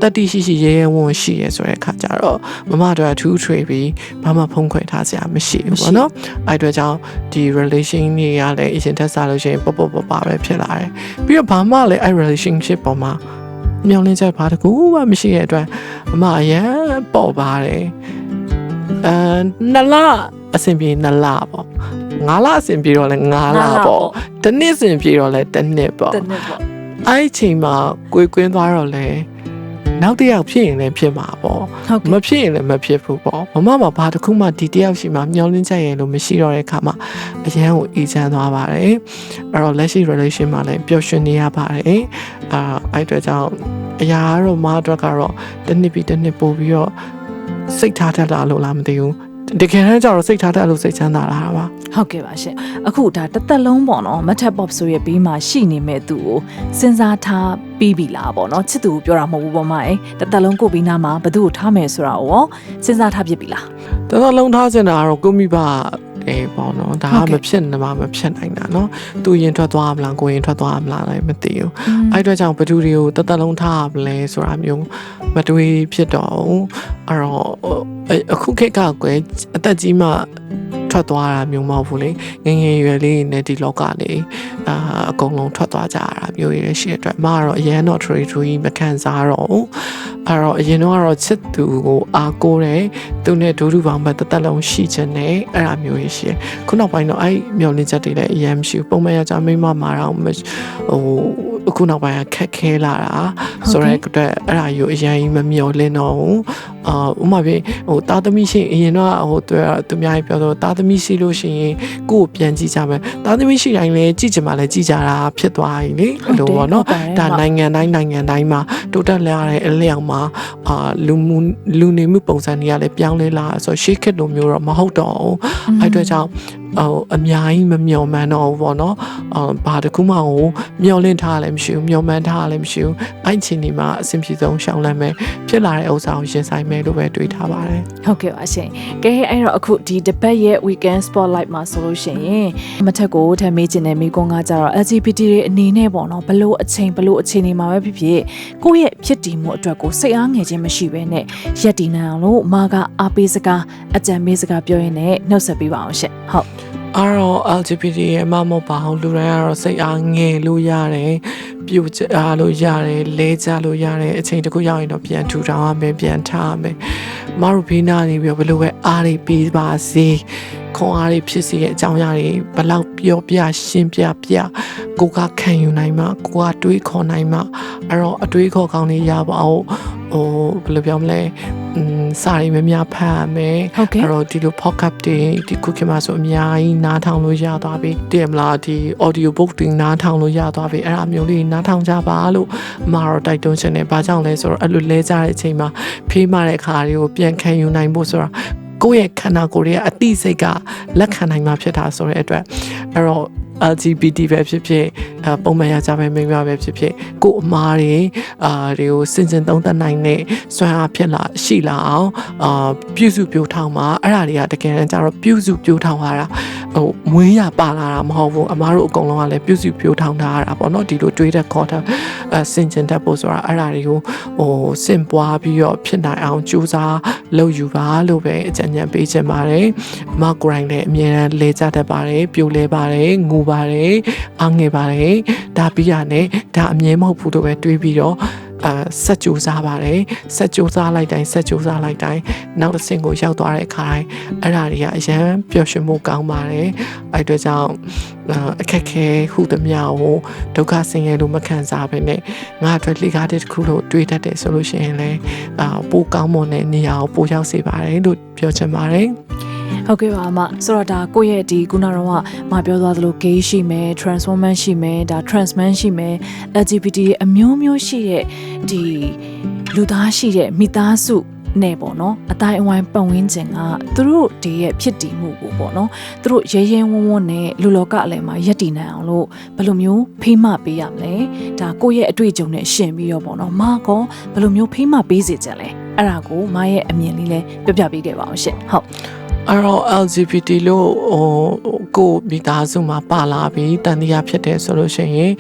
တတိရှိရှိရဲရဲဝံ့ဝံ့ရှိရဲဆိုတဲ့အခါကျတော့မမတို့ကထူးထွေပြီးဘာမှဖုံးခွဲထားစရာမရှိဘူးပေါ့နော်အဲ့အတွက်ကြောင့်ဒီ relation တွေကလည်းအရင်ထက်စားလို့ရှိရင်ပပပပပဲဖြစ်လာတယ်ပြီးတော့ဘာမှလည်းအဲ့ relationship ပေါ်မှာမျောလင်းချက်ဘာတကူမှမရှိတဲ့အတွက်အမအရန်ပေါ်ပါတယ်အဲနှစ်လအဆင်ပြေနှစ်လပေါ့ငါးလအဆင်ပြေတော့လဲငါးလပေါ့တစ်နှစ်အဆင်ပြေတော့လဲတစ်နှစ်ပေါ့တနစ်ပေါ့အဲ့ဒီချိန်မှာကိုယ်ကွင်းသွားတော့လဲ နောက်တစ်ယောက်ဖြစ်ရင်လည်းဖြစ်မှာပေါ့ဟုတ်မကဲ့ဖြစ်ရင်လည်းမဖြစ်ဘူးပေါ့မမမှာဘာတစ်ခုမှဒီတစ်ယောက်ရှိမှမျောလင်းချက်ရလို့မရှိတော့တဲ့အခါမှာအရန်ကိုအေးချမ်းသွားပါတယ်အဲ့တော့လက်ရှိ relation မှာလည်းပျော်ရွှင်နေရပါတယ်အာအဲ့အတွက်ကြောင့်အရာကတော့မအတွက်ကတော့တစ်နှစ်ပြီးတစ်နှစ်ပို့ပြီးတော့စိတ်ထားတတ်တာလို့လားမသိဘူး တကယ်တမ်းကျတော့စိတ်ထားတတ်လို့စိတ်ချမ်းသာလာတာပါဟုတ်ကဲ့ပါရှင်အခုဒါတစ်သက်လုံးပေါ့နော်မထက် pop ဆိုရဲ့ဘေးမှာရှိနေမဲ့သူကိုစဉ်းစားထားပြီးပြီလားပေါ့နော်ချစ်သူကိုပြောတာမဟုတ်ဘူးပေါ့မအေးတစ်သက်လုံးကိုပြီးနားမှာဘသူ့ကိုထားမယ်ဆိုတာကိုရောစဉ်းစားထားဖြစ်ပြီလားတော်တော်လုံးထားစင်တာကတော့ကိုမိဘအေးပေါ့နော်ဒါဟုတ်ကကဲ့မဖြစ်နေမှာမဖြစ်နိုင်တာနော်သူရင်ထွက်သွားမလားကိုရင်ထွက်သွားမလားလည်းမသိဘူးအဲ့အတွက်ကြောင့်ဘသူတွေကိုတသက်လုံးထားရမလဲဆိုတာမျိုး မတွေးဖြစ်တော့ဘူးအဲ့တော့အဲ့အခုခေတ်ကကွယ်အသက်ကြီးမှထွက်သွားတာမျိုးမဟုတ်ဘူးလေငယ်ငယ်ရွယ်လေးနဲ့ဒီလောကလေးအာအကုန်လုံးထွက်သွားကြရတာမျိုးရရှိတဲ့အတွက်အမကတော့အရင်တော့ trade trade မခံစားတော့ဘူးအဲ့တော့အရင်တော့ကတော့ချစ်သူကိုအားကိုးတယ်သူနဲ့ဒူးဒူပေါင်းပဲတစ်သက်လုံးရှိချင်တယ်အဲ့ဒါမျိုးရရှိတယ်ခုနောက်ပိုင်းတော့အဲ့မျောလင်းချက်တွေလည်းအရင်မရှိဘူးပုံမှန်ယောက်ျားမိန်းမမှာတော့မဟို အခုနောက်ပိုင်းကခက်ခဲလာတာဆိုတော့အတွက်အဲ့ဒါယူအရင်ကြီးမမျောလင်းတော့ဘူးအာဥပမာပြဟိုတာသမီရှိရင်အရင်တော့ဟိုသူကသူများကြီးပြောတော့တာသမီရှိလို့ရှိရင်ကိုယ့်ကိုပြန်ကြည့်ကြမယ်တာသမီရှိတိုင်းလည်းကြည့်ချင်မှလည်းကြည့်ကြတာဖြစ်သွားပြီလေအဲ့လိုပေါ့နော်ဒါနိုင်ငံတိုင်းနိုင်ငံတိုင်းမှာတိုးတက်လာတဲ့အလျောက်မှာအာလူမှုလူနေမှုပုံစံတွေကလည်းပြောင်းလဲလာဆိုတော့ရှေ့ခေတ်လိုမျိုးတော့မဟုတ်တော့ဘူးအဲ့အတွက်ကြောင့်ဟိုအများကြီးမမျော်မှန်းတော့ဘူးပေါ့နော်အာဘာတစ်ခုမှဟိုမျော်လင့်ထားလည်းမရှိဘူးမျော်မှန်းထားလည်းမရှိဘူးအဲ့အချိန်ဒီမှာအဆင်ပြေဆုံးရှောင်းလန်းမယ်ဖြစ်လာတဲ့ဥစ္စာကိုရင်ဆိုင်မယ်လို့ပဲတွေးထားပါတယ်ဟုတ်ကဲ့ပါရှင်ကဲအဲ့တော့အခုဒီတပတ်ရဲ့ weekend spotlight မှာဆိုလို့ရှိရင်မထက်ကိုထပ်မေးခြင်းနဲ့မိကွန်ကကြတော့ LGBT တွေအနေနဲ့ပေါ့နော်ဘလို့အချိန်ဘလို့အချိန်နေမှာပဲဖြစ်ဖြစ်ကိုယ့်ရဲ့ဖြစ်တည်မှုအတွက်ကိုစိတ်အားငယ်ခြင်းမရှိဘဲနဲ့ရက်တည်နိုင်အောင်လို့မာကအားပေးစကားအကြံပေးစကားပြောရင်းနဲ့နှုတ်ဆက်ပေးပါအောင်ရှင်ဟုတ် အဲ့တော့ LGBT ရဲ့အမမပါအောင်လူတိုင်းကတော့စိတ်အားငယ်လို့ရတယ်ပြုတ်ကြအားလို့ရတယ်လဲကြလို့ရတယ်အချိန်တစ်ခုရောက်ရင်တော့ပြန်ထူထောင်ရမယ်ပြန်ထားရမယ်မတို့ဘေးနာနေပြီးတော့ဘယ်လိုပဲအားတွေပေးပါစေခွန်အားတွေဖြစ်စေတဲ့အကြောင်းအရာတွေဘယ်လောက်ပြောပြရှင်းပြပြကိုကခံယူနိုင်မှကိုကတွေးခေါ်နိုင်မှအဲ့တော့အတွေးခေါ်ကောင်းလေးရပါအောင်ဟိုဘယ်လိုပြောမလဲอืม စာရီများများဖတ်ရမယ်ဟုတ်ကဲ့အဲ့တော့ဒီလို podcast တွေဒီခုခေတ်မှာဆိုအများကြီးနားထောင်လို့ရသွားပြီတည်မလားဒီ audio book တွေနားထောင်လို့ရသွားပြီအဲ့ဒါမျိုးလေးနားထောင်ကြပါလို့အမှာတော့တိုက်တွန်းချင်တယ်ဘာကြောင့်လဲဆိုတော့အဲ့လိုလဲကြတဲ့အချိန်မှာဖေးမတဲ့ခါတွေကိုပြန်ခံယူနိုင်ဖို့ဆိုတာ ကိုယ့်ရဲ့ခန္ဓာကိုယ်ရဲ့အသိစိတ်ကလက်ခံနိုင်မှာဖြစ်တာဆိုတဲ့အတွက်အဲ့တော့ LGBT ပဲဖြစ်ဖြစ်အပုံမှန်ရကြပဲမိန်းမပဲဖြစ်ဖြစ်ကိုယ်အမားတွေအာတွေကိုစင်စင်သုံးသပ်နိုင်တဲ့စွမ်းအားဖြစ်လာရှိလာအောင်အာပြုစုပြောထောင်မှာအဲ့ဒါတွေကတကယ်တမ်းကျတော့ပြုစုပြောထောင်ရတာဟိုမွေးရပါလာတာမဟုတ်ဘူးအမားတို့အကုန်လုံးကလည်းပြုစုပြောထောင်ထားရတာပေါ့နော်ဒီလိုတွေးတဲ့ခေါ်တဲ့အဲစင်ကျင်တတ်ဖို့ဆိုတာအဲ့ဒါတွေကိုဟိုစင်ပွားပြီးတော့ဖြစ်နိုင်အောင်ကြိုးစားလုပ်ယူပါလို့ပဲအကြံဉာဏ်ပေးချင်ပါတယ်အမကိုယ်တိုင်လည်းအမြဲတမ်းလဲကြတတ်ပါတယ်ပြိုလဲပါတယ်ငိုပါတယ်အားငယ်ပါတယ်ဒါပြီးရနဲ့ဒါအမြဲမဟုတ်ဘူးလို့ပဲတွေးပြီးတော့ အာဆက်ကြိုးစားပါတယ်ဆက်ကြိုးစားလိုက်တိုင်းဆက်ကြိုးစားလိုက်တိုင်းနောက်တစ်ဆင့်ကိုရောက်သွားတဲ့အခါတိုင်းအဲ့ဒါတွေကအရန်ပျော်ရွှင်မှုကောင်းပါတယ်အဲ့အတွက်ကြောင့်အာအခက်ခဲဟုသမျှကိုဒုက္ခဆင်းရဲလို့မခံစားဘဲနဲ့ငါအတွက်လိကားတဲ့တစ်ခုလို့တွေးတတ်တယ်ဆိုလို့ရှိရင်လည်းအာပိုကောင်းမွန်တဲ့နေရာကိုပိုရောက်စေပါတယ်လို့ပြောချင်ပါတယ် ဟုတ်ကဲ့ပါအမဆိုတော့ဒါကိုယ့်ရဲ့ဒီခုနကတော့မပြောသွားသလို gay ရှိမယ် trans woman ရှိမယ်ဒါ trans man ရှိမယ် LGBT အမျိုးမျိုးရှိတဲ့ဒီလူသားရှိတဲ့မိသားစုနဲ့ပေါ့နော်အတိုင်းအဝိုင်းပတ်ဝန်းကျင်ကသူတို့တွေရဲ့ဖြစ်တည်မှုကိုပေါ့နော်သူတို့ရဲရဲဝံ့ဝံ့နဲ့လူလောကအလယ်မှာရက်တည်နိုင်အောင်လို့ဘယ်လိုမျိုးဖိမပေးရမလဲဒါကိုယ့်ရဲ့အတွေ့အကြုံနဲ့ရှင်ပြီးတော့ပေါ့နော်မာကောဘယ်လိုမျိုးဖိမပေးစေချင်လဲအဲ့ဒါကိုမာရဲ့အမြင်လေးလဲပြပြပေးခဲ့ပါအောင်ရှင့်ဟုတ် အဲ့တော့ LGBT လို့ဟိုကိုယ့်မိသားစုမှာပါလာပြီးတန်တရားဖြစ်တယ်ဆိုလို့ရှိရင်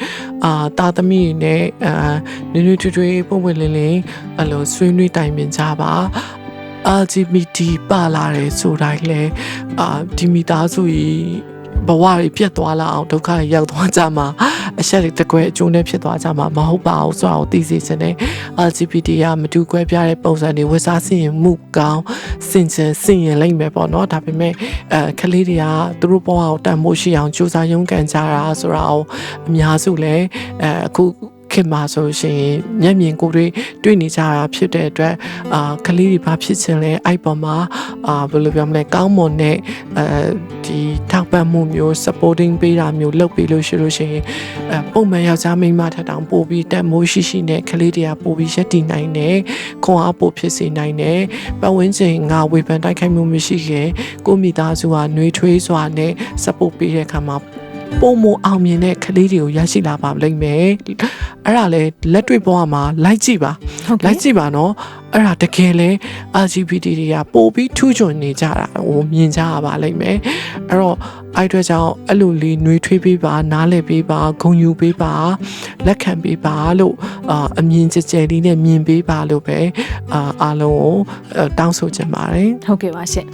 အာတာသမီနဲ့အာနွေ့နွေ့ထွေးထွေးပုံပွင့်လင်းလင်းအဲ့လိုဆွေးနွေးတိုင်ပင်ကြပါ LGBT ပါလာတယ်ဆိုတိုင်းလဲအာဒီမိသားစုကြီးဘဝတွေပြတ်သွားလာအောင်ဒုက္ခတွေရောက်သွားကြမှာ အဆက်တွေတကွဲအကျိုးနဲ့ဖြစ်သွားကြမှာမဟုတ်ပါဘူးဆိုတော့သိစေချင်တယ် LGBT ကမတူကွဲပြားတဲ့ပုံစံတွေဝတ်စားဆင်ရင်မှုကောင်းစင်ချင်စင်ရင်လိမ့်မယ်ပေါ့နော်ဒါပေမဲ့အဲကလေးတွေကသူတို့ဘဝကိုတန်ဖိုးရှိအောင်ကြိုးစားရုန်းကန်ကြတာဆိုတာကိုအများစုလည်းအဲအခု ခင်မှာဆိုလို့ရှိရင်မျက်မြင်ကိုယ်တွေ့တွေ့နေကြတာဖြစ်တဲ့အတွက်အာကလေးတွေဘာဖြစ်ချင်လဲအဲ့ပေါ်မှာအာဘယ်လိုပြောမလဲကောင်းမွန်တဲ့အဲဒီထောက်ပံ့မှုမျိုး supporting ပေးတာမျိုးလုပ်ပေးလို့ရှိလို့ရှိရင်အဲပုံမှန်ယောက်ျားမိန်းမထက်တောင်ပိုပြီးတက်မိုးရှိရှိနဲ့ကလေးတွေကပိုပြီးရက်တည်နိုင်တယ်ခွန်အားပိုဖြစ်စေနိုင်တယ်ပတ်ဝန်းကျင်ငါဝေဖန်တိုက်ခိုက်မှုမရှိခင်ကိုယ့်မိသားစုကနှွေးထွေးစွာနဲ့ support ပေးတဲ့အခါမှာပုံမအောင်မြင်တဲ့ကလေးတွေကိုရရှိလာပါလိမ့်မယ် အဲ့ဒါလေလက်တွေ့ဘဝမှာလိုက်ကြည့်ပါဟုတ်ကဲ့လိုက်ကြည့်ပါနော်အဲ့ဒါတကယ်လဲ LGBT တွေကပို့ပြီးထူးချွန်နေကြတာဟိုမြင်ကြရပါလိမ့်မယ်အဲ့တော့အဲ့အတွက်ကြောင့်အဲ့လိုလေးနှွေးထွေးပေးပါနားလည်ပေးပါဂုဏ်ယူပေးပါလက်ခံပေးပါလို့အာအမြင်ကြကြလေးနဲ့မြင်ပေးပါလို့ပဲအာအားလုံးကိုအဲ့တောင်းဆိုချင်ပါတယ်ဟုတ်ကဲ့ပါရှင်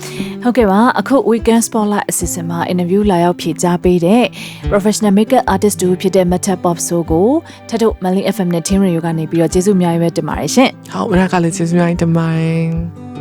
ဟုတ်ကဲ့ပါအခု weekend spotlight assistant မှာ interview လာရောက်ဖြေကြားပေးတဲ့ professional makeup artist တူဖြစ်တဲ့ Meta Pop So ကိုထပ်ထုတ် Melly FM နဲ့ Team Radio ကနေပြီးတော့ကျေးဇူးအများကြီးပဲတင်ပါတယ်ရှင်ဟုတ်အဲ့ဒါကလည်းကျေးဇူးများတင်ပါတယ်